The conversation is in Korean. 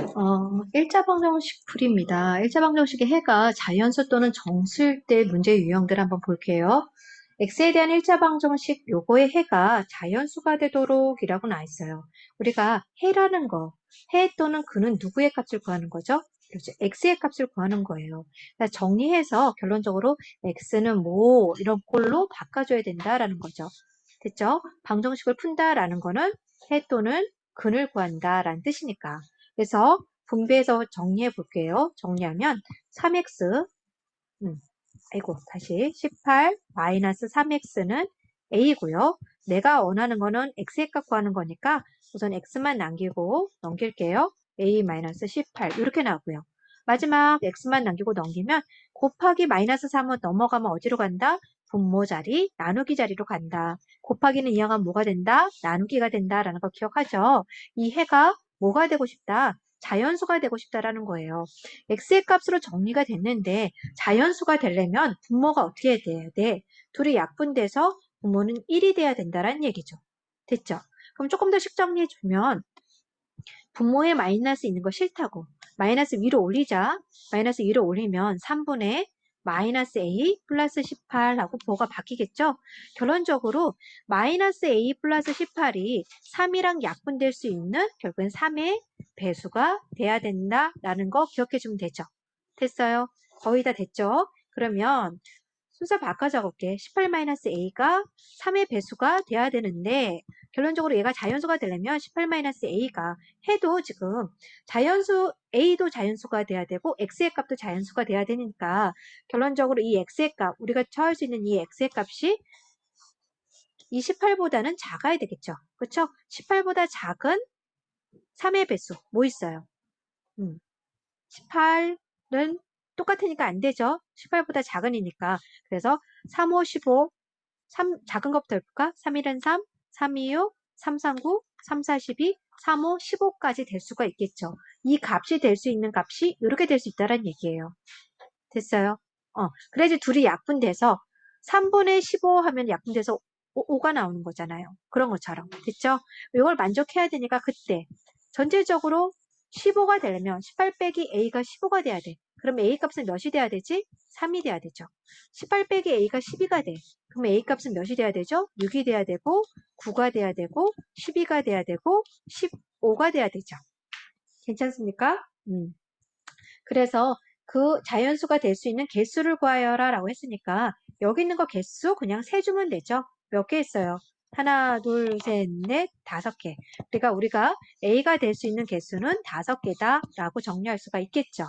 어, 일자방정식 풀입니다. 일자방정식의 해가 자연수 또는 정수일 때 문제 유형들 한번 볼게요. x에 대한 일자방정식 요거의 해가 자연수가 되도록 이라고 나와 있어요. 우리가 해라는 거, 해 또는 그는 누구의 값을 구하는 거죠? 그렇죠. x의 값을 구하는 거예요. 그러니까 정리해서 결론적으로 x는 뭐 이런 꼴로 바꿔줘야 된다라는 거죠. 됐죠? 방정식을 푼다라는 거는 해 또는 근을 구한다라는 뜻이니까. 그래서 분배해서 정리해 볼게요. 정리하면 3x 음, 아이고 다시 18 마이너스 3x는 a고요. 내가 원하는 거는 x의 값 구하는 거니까 우선 x만 남기고 넘길게요. a 마이너스 18 이렇게 나오고요. 마지막 x만 남기고 넘기면 곱하기 마이너스 3은 넘어가면 어디로 간다? 분모 자리, 나누기 자리로 간다. 곱하기는 이항하면 뭐가 된다? 나누기가 된다라는 거 기억하죠? 이 해가 뭐가 되고 싶다? 자연수가 되고 싶다라는 거예요. x의 값으로 정리가 됐는데 자연수가 되려면 분모가 어떻게 돼야 돼? 둘이 약분돼서 분모는 1이 돼야 된다라는 얘기죠. 됐죠? 그럼 조금 더 식 정리해 주면 분모에 마이너스 있는 거 싫다고 마이너스 위로 올리자 마이너스 위로 올리면 3분의 마이너스 a 플러스 18하고 뭐가 바뀌겠죠? 결론적으로 마이너스 a 플러스 18이 3이랑 약분될 수 있는 결국엔 3의 배수가 돼야 된다라는 거 기억해 주면 되죠. 됐어요? 거의 다 됐죠? 그러면 순서 바꿔 적을게. 18-a가 3의 배수가 돼야 되는데 결론적으로 얘가 자연수가 되려면 18-a가 해도 지금 자연수 a도 자연수가 돼야 되고 x의 값도 자연수가 돼야 되니까 결론적으로 이 x의 값 우리가 처할 수 있는 이 x의 값이 이 18보다는 작아야 되겠죠. 그렇죠? 18보다 작은 3의 배수 뭐 있어요? 음, 18은 똑같으니까 안 되죠. 18보다 작은이니까. 그래서 3, 5, 15, 3, 작은 것부터 해볼까? 3, 1은 3, 3, 2, 6, 3, 3, 9, 3, 4, 12, 3, 5, 15까지 될 수가 있겠죠. 이 값이 될 수 있는 값이 이렇게 될 수 있다는 얘기예요. 됐어요? 어, 그래야지 둘이 약분돼서 3분의 15 하면 약분돼서 5, 가 나오는 거잖아요. 그런 것처럼. 됐죠? 이걸 만족해야 되니까 그때 전체적으로 15가 되려면 18 빼기 A가 15가 돼야 돼. 그럼 A 값은 몇이 돼야 되지? 3이 돼야 되죠. 18 빼기 A가 12가 돼. 그럼 A 값은 몇이 돼야 되죠? 6이 돼야 되고 9가 돼야 되고 12가 돼야 되고 15가 돼야 되죠. 괜찮습니까? 음. 그래서 그 자연수가 될 수 있는 개수를 구하여라 라고 했으니까 여기 있는 거 개수 그냥 세주면 되죠. 몇 개 있어요? 하나, 둘, 셋, 넷, 다섯 개. 그러니까 우리가 A가 될 수 있는 개수는 다섯 개다 라고 정리할 수가 있겠죠.